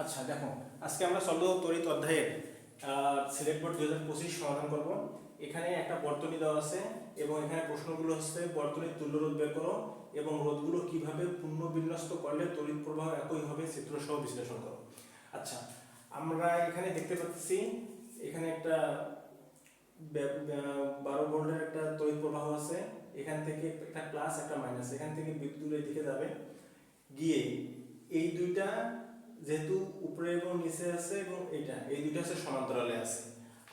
আচ্ছা দেখো, আজকে আমরা চলব তড়িৎ অধ্যায়ের সিলেক্ট বোর্ড দুই হাজার পঁচিশ সমাধান করব। এখানে একটা বর্তনী দেওয়া আছে এবং এখানে প্রশ্নগুলো হচ্ছে, বর্তনীর তুল্য রোধ বের করো এবং রোধগুলো কীভাবে পূর্ণ বিন্যস্ত করলে তড়িৎ প্রবাহ একই হবে চিত্রসহ বিশ্লেষণ করো। আচ্ছা আমরা এখানে দেখতে পাচ্ছি, এখানে একটা বারো ভোল্টের একটা তড়িৎ প্রবাহ আছে। এখান থেকে একটা প্লাস একটা মাইনাস এখান থেকে বিদ্যুৎ এদিকে যাবে। গিয়ে এই দুইটা যেহেতু উপরে এবং নিচে আছে এবং এটা এই দুইটা হচ্ছে সমান্তরালে আছে।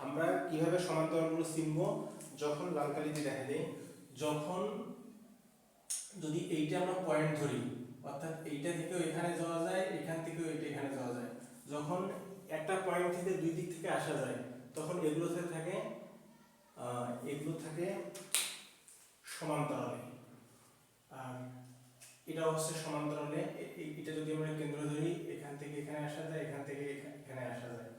আমরা কীভাবে সমান্তরালগুলো চিনব? যখন লাল কালি দিয়ে দেখা দেয়, যখন যদি এইটা আমরা পয়েন্ট ধরি, অর্থাৎ এইটা থেকেও এখানে যাওয়া যায়, এখান থেকেও এটা এখানে যাওয়া যায়। যখন একটা পয়েন্ট থেকে দুই দিক থেকে আসা যায়, তখন এগুলোতে থাকে এগুলো থাকে সমান্তরালে। আর এটা হচ্ছে সমান্তরালে। এটা যদি আমরা কেন্দ্র ধরি, এখান থেকে এখানে আসা যায়, এখান থেকে এখা- এখানে আসা যায়।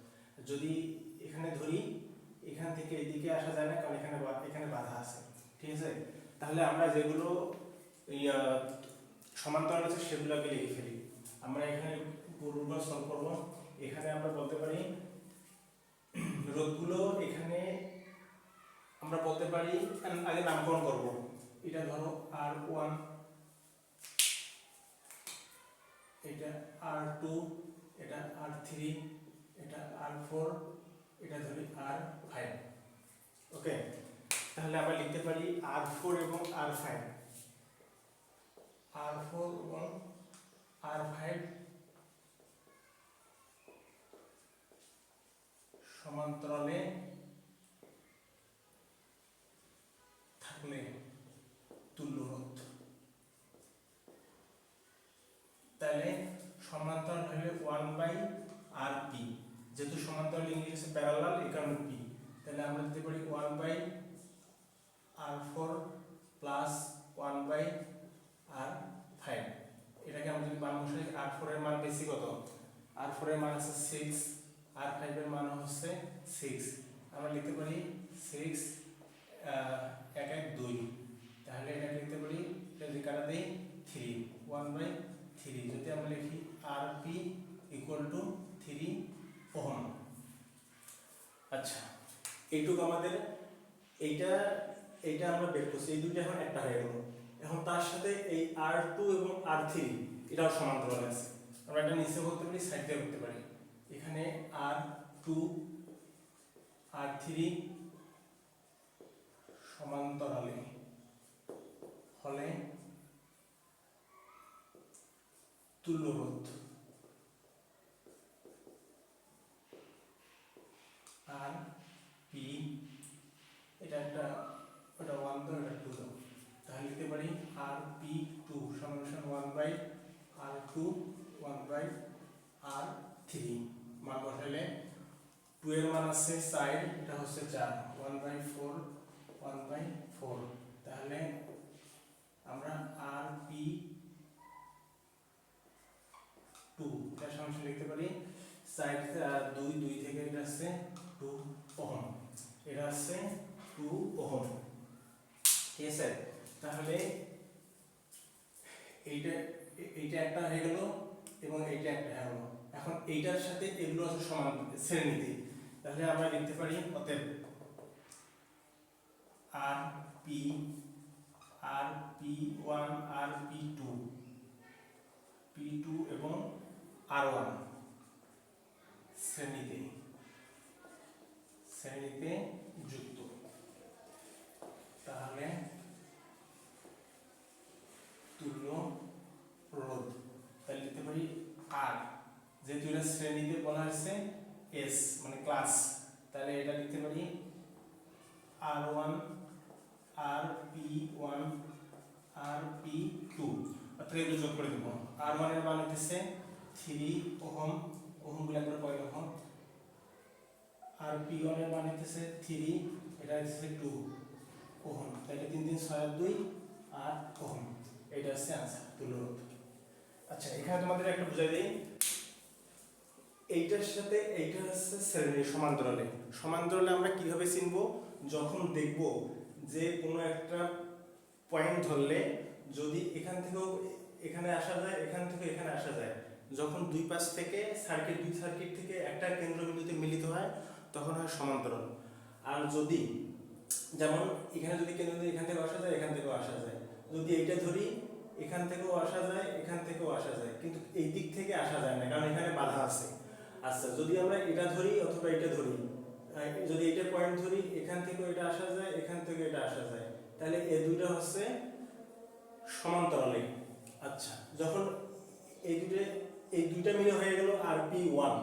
যদি এখানে ধরি, এখান থেকে এদিকে আসা যায় না, কারণ এখানে এখানে বাধা আছে। ঠিক আছে? তাহলে আমরা যেগুলো সমান্তরাল আছে সেগুলোকে লিখে ফেলি। আমরা এখানে পূর্ব সলভ করব। এখানে আমরা বলতে পারি, রোধগুলো এখানে আমরা বলতে পারি, আগে নামকরণ করব। এটা ধরো আর ওয়ান এটা আর টু এটা আর থ্রি এটা আর ফোর এটা ধরি আর ফাইভ ওকে তাহলে আমরা লিখতে পারি আর ফোর এবং আর ফাইভ আর ফোর এবং আর ফাইভ সমান্তরালে থাকলে তুল্য রোধ তাহলে সমান্তরাল হলে ওয়ান বাই আর পি যেহেতু সমান্তরাল ইংলিশ আছে প্যারালাল কারণে পি তাহলে আমরা দিতে পারি one by R four plus one by R five এটাকে আমরা যদি মান বসাই আর ফোরের মান বেশি কত? আর ফোরের মান আছে সিক্স আর ফাইভের মান হচ্ছে সিক্স আমরা লিখতে পারি সিক্স এক এক, দুই। তাহলে এটাকে লিখতে পারি যদি কাটা দিই থ্রি ওয়ান বাই থ্রি, যদি আমরা লিখি R P equal to three ohm. আচ্ছা এইটুকু আমাদের, এইটা এইটা আমরা করছি, এই এখন একটা হয়ে এখন তার সাথে এই আর টু এবং আর থ্রি এটাও সমান্তরালে আছে। আমরা এটা নিচে করতে পারি সাইডে করতে পারি। এখানে আর টু আর থ্রি সমান্তরালে হলে তুল্য রোধ আর, পি, এটা একটা, ওটা ওয়ান তো এটা টু দাও তাহলে লিখতে পারি আর পি টু সমান one by R two one by R three মান বসালে টু এর মান আছে সাইড এটা হচ্ছে চার। One by four one by four তাহলে আমরা আর পি টু সমস্যা লিখতে পারি। সাইড দুই দুই থেকে এটা আসছে টু ওহম। এটা আসছে টু ওহম। ঠিক আছে? তাহলে এইটা এইটা একটা হয়ে গেল এবং এইটা একটা হয়ে গেল। এখন এইটার সাথে এগুলো আছে সমান শ্রেণীতে তাহলে আমরা লিখতে পারি অতএব R P R P one R P two P two এবং আর ওয়ান শ্রেণীতে। শ্রেণীতে যুক্ত। তাহলে তুল্য রোধ। তাহলে লিখতে পারি আর। যেহেতু এটা শ্রেণীতে বলা হয়েছে, এস মানে ক্লাস তাহলে এটা লিখতে পারি R one, R P one, R P two. অর্থাৎ এগুলো যোগ করে দেবো। আর ওয়ানের মান হচ্ছে থ্রি ওহম ওহমগুলো একবার কয় ওহম আর পি ওয়ানের মান হচ্ছে থ্রি, এটা হচ্ছে টু ওহম। তাহলে তিন তিন ছয় দুই আর ওহম, এটা হচ্ছে আনসার তুলরোধ আচ্ছা এখানে তোমাদের একটা বুঝাই দিই। এইটার সাথে এইটা হচ্ছে শ্রেণি সমান্তরালে। সমান্তরালে আমরা কীভাবে চিনব? যখন দেখব যে কোনো একটা পয়েন্ট ধরলে যদি এখান থেকেও এখানে আসা যায়, এখান থেকে এখানে আসা যায় যখন দুই পাশ থেকে সার্কিট দুই সার্কিট থেকে একটা কেন্দ্রবিন্দুতে মিলিত হয়, তখন হয় সমান্তরাল। আর যদি, যেমন এখানে যদি কেন্দ্রবিন্দু এখান থেকে আসা যায়, এখান থেকেও আসা যায়। যদি এইটা ধরি, এখান থেকেও আসা যায়, এখান থেকেও আসা যায়। কিন্তু এই দিক থেকে আসা যায় না, কারণ এখানে বাধা আছে। আচ্ছা যদি আমরা এটা ধরি অথবা এটা ধরি যদি এটা পয়েন্ট ধরি, এখান থেকেও এটা আসা যায়, এখান থেকে এটা আসা যায়। তাহলে এই দুইটা হচ্ছে সমান্তরালে। আচ্ছা যখন এই দুটো এই দুইটা মিলে হয়ে গেল আর পি ওয়ান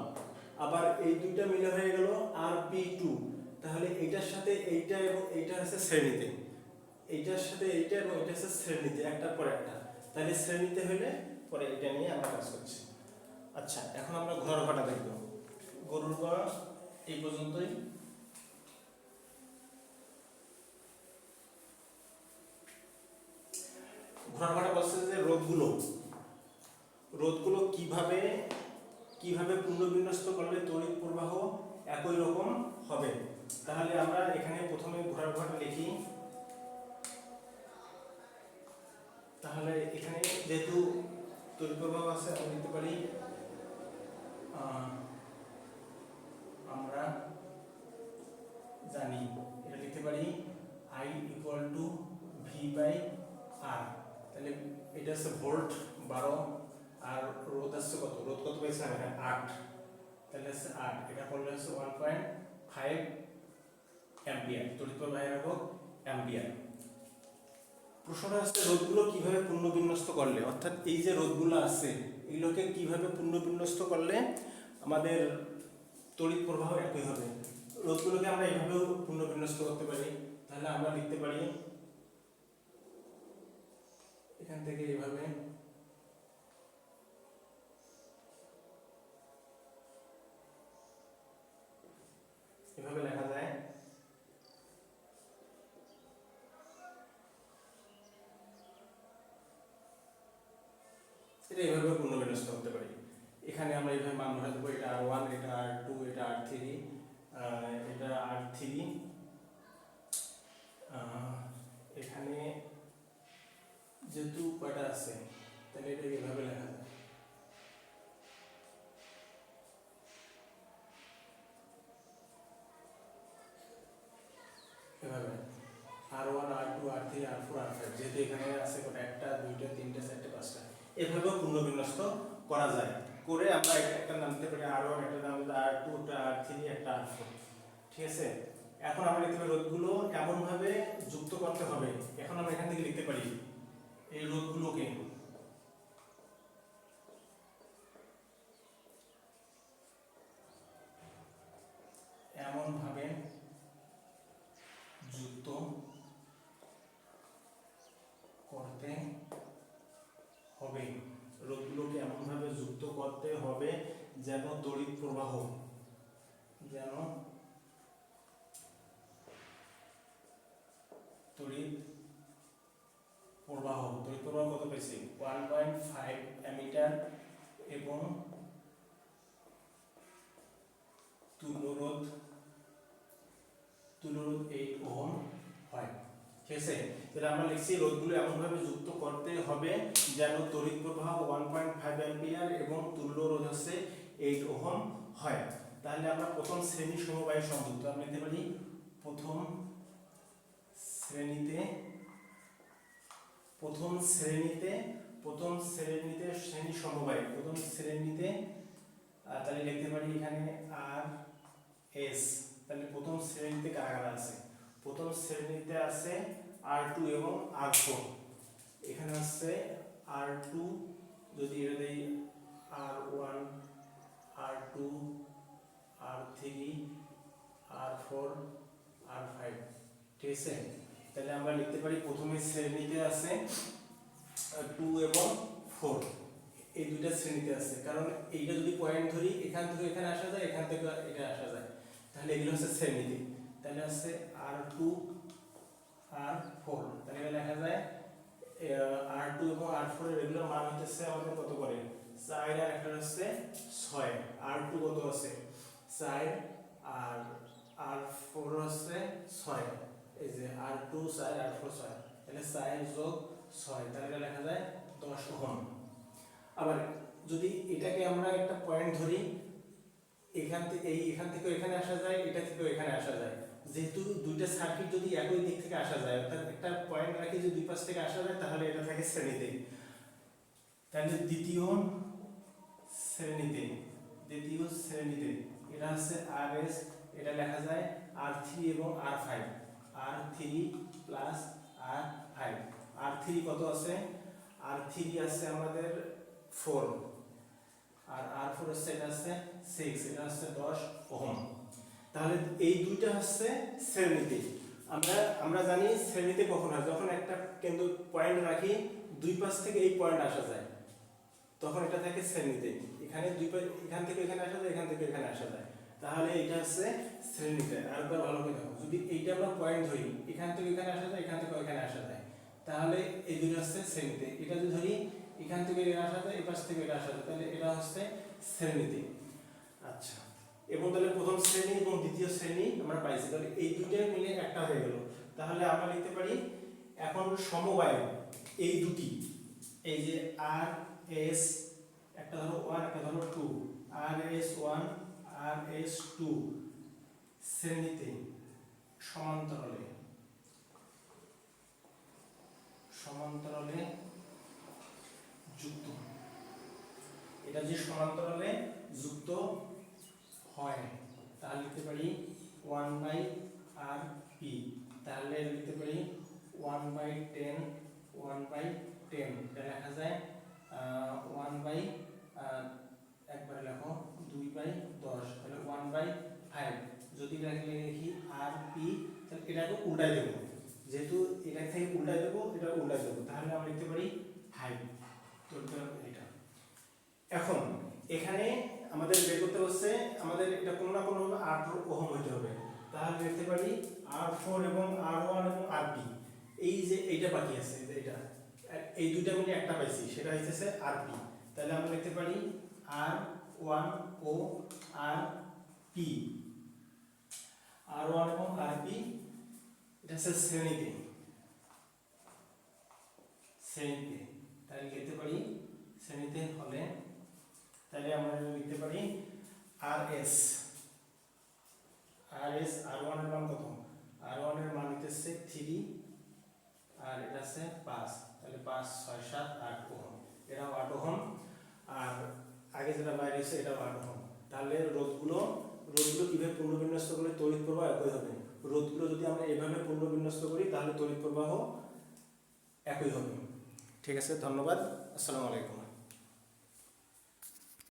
আবার এই দুইটা মিলে হয়ে গেল আর পি টু তাহলে এইটার সাথে এইটা এবং এইটা হচ্ছে শ্রেণীতে। এইটার সাথে এইটা এবং এটা হচ্ছে শ্রেণীতে একটার পর একটা। তাহলে শ্রেণীতে হলে পরে এটা নিয়ে আমরা কাজ করছি। আচ্ছা এখন আমরা ঘর ঘটা দেখব। গরুর ঘর এই পর্যন্তই। ঘোড়ার ঘটা বলছে যে রোদগুলো। রোদগুলো কীভাবে কীভাবে পুনর্বিন্যস্ত করলে তড়িৎ প্রবাহ একই রকম হবে? তাহলে আমরা এখানে প্রথমে ঘোড়ার ঘটা লিখি। তাহলে এখানে যেহেতু তড়িৎ প্রবাহ আছে আমরা লিখতে পারি আমরা জানি, এটা লিখতে পারি I equal to V by R তাহলে এটা হচ্ছে ভোল্ট বারো আর রোদ আসছে কত? রোদ কত পেয়েছিলাম এখানে? আট। তাহলে হচ্ছে আট। এটা করলে হচ্ছে ওয়ান পয়েন্ট ফাইভ অ্যাম্পিয়ার তড়িৎ প্রবাহের একক অ্যাম্পিয়ার প্রশ্নটা হচ্ছে রোদগুলো কীভাবে পুনর্বিন্যস্ত করলে? অর্থাৎ এই যে রোদগুলো আছে, এগুলোকে কীভাবে পুনর্বিন্যস্ত করলে আমাদের তড়িৎ প্রবাহ একই হবে? রোদগুলোকে আমরা এইভাবেও পুনর্বিন্যস্ত করতে পারি। তাহলে আমরা লিখতে পারি, এখান থেকে এভাবে লেখা যায় এটা এইভাবে পুনর্বিন্যস্ত করতে পারি। এখানে আমরা এইভাবে মান বসাতে দেবো এটা আর ওয়ান এটা আর টু এটা আর থ্রি এটা আর থ্রি এখানে যেহেতু কয়টা আছে, তাহলে এটা এইভাবে লেখা যায়। এভাবে। R one R two R three R four R five যেহেতু এখানে আছে কটা, একটা, দুইটা, তিনটা, চারটে এভাবেও পুনর্বিন্যস্ত করা যায়। করে আমরা একটা নাম দিতে পারি আর ওয়ান একটা নাম দিতে আর টু আর থ্রি একটা আর ফোর ঠিক আছে? এখন আমরা লিখতে পারি রোধগুলো এমনভাবে যুক্ত করতে হবে। এখন আমরা এখান থেকে লিখতে পারি এই রোধগুলোকে। এমনভাবে যুক্ত করতে হবে রোধগুলোকে এমনভাবে যুক্ত করতে হবে যেন তড়িৎ প্রবাহ, যেন তড়িৎ প্রবাহ তড়িৎ প্রবাহ কত পেয়েছি? ওয়ান পয়েন্ট ফাইভ অ্যামিটার এবং তুল্যরোধ তুল্যরোধ এইট ওহম হয়। ঠিক আছে? তাহলে আমরা লিখছি রোধগুলো এমনভাবে যুক্ত করতে হবে যেন তড়িৎ প্রবাহ ওয়ান পয়েন্ট ফাইভ অ্যাম্পিয়ার এবং তুল্য রোধ হচ্ছে এইট ওহম হয়। তাহলে আমরা প্রথম শ্রেণি সমবায় সংযুক্ত। আমরা লিখতে পারি প্রথম শ্রেণীতে প্রথম শ্রেণীতে প্রথম শ্রেণীতে শ্রেণি সমবায়, প্রথম শ্রেণীতে তাহলে লিখতে পারি এখানে আর এস। তাহলে প্রথম শ্রেণীতে কারা কারা আছে? প্রথম শ্রেণীতে আছে আর টু এবং আর ফোর। এখানে আছে আর টু, যদি এটা R one R two R three R four R five ঠিক আছে? তাহলে আমরা লিখতে পারি প্রথমে শ্রেণীতে আছে টু এবং ফোর এই দুইটা শ্রেণীতে আছে। কারণ এইটা যদি পয়েন্ট ধরি, এখান থেকে এখানে আসা যায়, এখান থেকে এটা আসা যায়। তাহলে এগুলো হচ্ছে শ্রেণীতে। তাহলে হচ্ছে আর টু আর ফোর তাহলে লেখা যায় আর টু এবং আর ফোর এর রেগুলার মান হচ্ছে, আমাদের কত করে? চার আর একটা হচ্ছে ছয়, আর টু কত আছে? চার আর আর ফোর হচ্ছে ছয়, এই যে আর টু চার, আর ফোর ছয়, তাহলে চার যোগ ছয়, তাহলে লেখা যায় দশ ওহম আবার যদি এটাকে আমরা একটা পয়েন্ট ধরি, এখান থেকে এই এখান থেকে এখানে আসা যায়, এটা থেকে এখানে আসা যায়। যেহেতু দুইটা সার্কিট যদি একই দিক থেকে আসা যায়, অর্থাৎ একটা পয়েন্ট রাখি যদি দুই পাশ থেকে আসা যায়, তাহলে এটা থাকে শ্রেণীতে। তাহলে দ্বিতীয় শ্রেণীতে দ্বিতীয় শ্রেণীতে, এটা হচ্ছে আর এস এটা লেখা যায় আর থ্রি এবং R five R three plus R five R three কত আছে? আর থ্রি আছে আমাদের ফোর আর আর ফোর হচ্ছে এটা হচ্ছে সিক্স এটা হচ্ছে দশ ওহম। তাহলে এই দুইটা হচ্ছে শ্রেণীতে। আমরা আমরা জানি শ্রেণীতে কখন হয়? যখন একটা কেন্দ্র পয়েন্ট রাখি, দুই পাশ থেকে এই পয়েন্ট আসা যায়। তখন এটা থাকে শ্রেণীতে। এখানে দুই এখান থেকে এখানে আসা যায়, এখান থেকে এখানে আসা যায়। তাহলে এটা হচ্ছে শ্রেণীতে। আরেকবার ভালো করে দেখো। যদি এইটা আমরা পয়েন্ট ধরি, এখান থেকে এখানে আসা যায়, এখান থেকে এখানে আসা যায়। তাহলে এই দুটো হচ্ছে শ্রেণীতে। এটা যদি ধরি, এখান থেকে এটা আসা যায় এই পাশ থেকে এটা আসা যায়, তাহলে এটা হচ্ছে শ্রেণীতে। আচ্ছা। এবং তাহলে প্রথম শ্রেণি এবং দ্বিতীয় শ্রেণি আমরা পাইছি। তাহলে এই দুইটা মিলে একটা হয়ে গেল। তাহলে আমরা লিখতে পারি, এখন সমবায় এই দুটি, এই যে আর এস একটা ধরো ওয়ান একটা ধরো two R S one R S two শ্রেণীতে সমান্তরালে সমান্তরালে যুক্ত এটা যে সমান্তরালে যুক্ত হয়, তাহলে লিখতে পারি ওয়ান বাই আর পি তাহলে লিখতে পারি one by ten one by ten এটা লেখা যায় ওয়ান বাই একবারে লেখো, দুই বাই দশ, তাহলে ওয়ান বাই ফাইভ যদি লিখে লিখি আর পি তাহলে এটাকে উল্টাই দেবো। যেহেতু এটা থেকে উল্টাই দেবো, এটা উল্টাই দেবো, তাহলে আমরা লিখতে পারি ফাইভ তো এটা এখন, এখানে আমাদের বের করতে হচ্ছে আমাদের এটা কোনো না কোনো আট ওহম হইতে হবে। তাহলে লিখতে পারি আর ফোর এবং আর ওয়ান এবং আর পি এই যে এইটা বাকি আছে এটা এই দুইটা মিলে একটা পাইছি, সেটা হইতেছে আর পি। তাহলে আমরা লিখতে পারি আর ওয়ান ও আর পি। আর ওয়ান এবং আর পি, এটা হচ্ছে শ্রেণীতে। শ্রেণীতে। তাহলে লিখতে পারি, শ্রেণীতে হলে তাহলে আমরা লিখতে পারি আর এস। আর এস, আর ওয়ানের মান কত? আর ওয়ানের মান হচ্ছে থ্রি, আর এটা হচ্ছে পাঁচ। তাহলে পাঁচ, ছয়, সাত, আট ওহম। এটাও আট ওহম। আর আগে যেটা বাইরে এসে এটাও আট ওহম। তাহলে রোধগুলো রোধগুলো কীভাবে পুনর্বিন্যস্ত করলে তড়িৎ প্রবাহ একই হবে? রোধগুলো যদি আমরা এভাবে পুনর্বিন্যস্ত করি, তাহলে তড়িৎ প্রবাহ একই হবে। ঠিক আছে, ধন্যবাদ। আসসালামু আলাইকুম।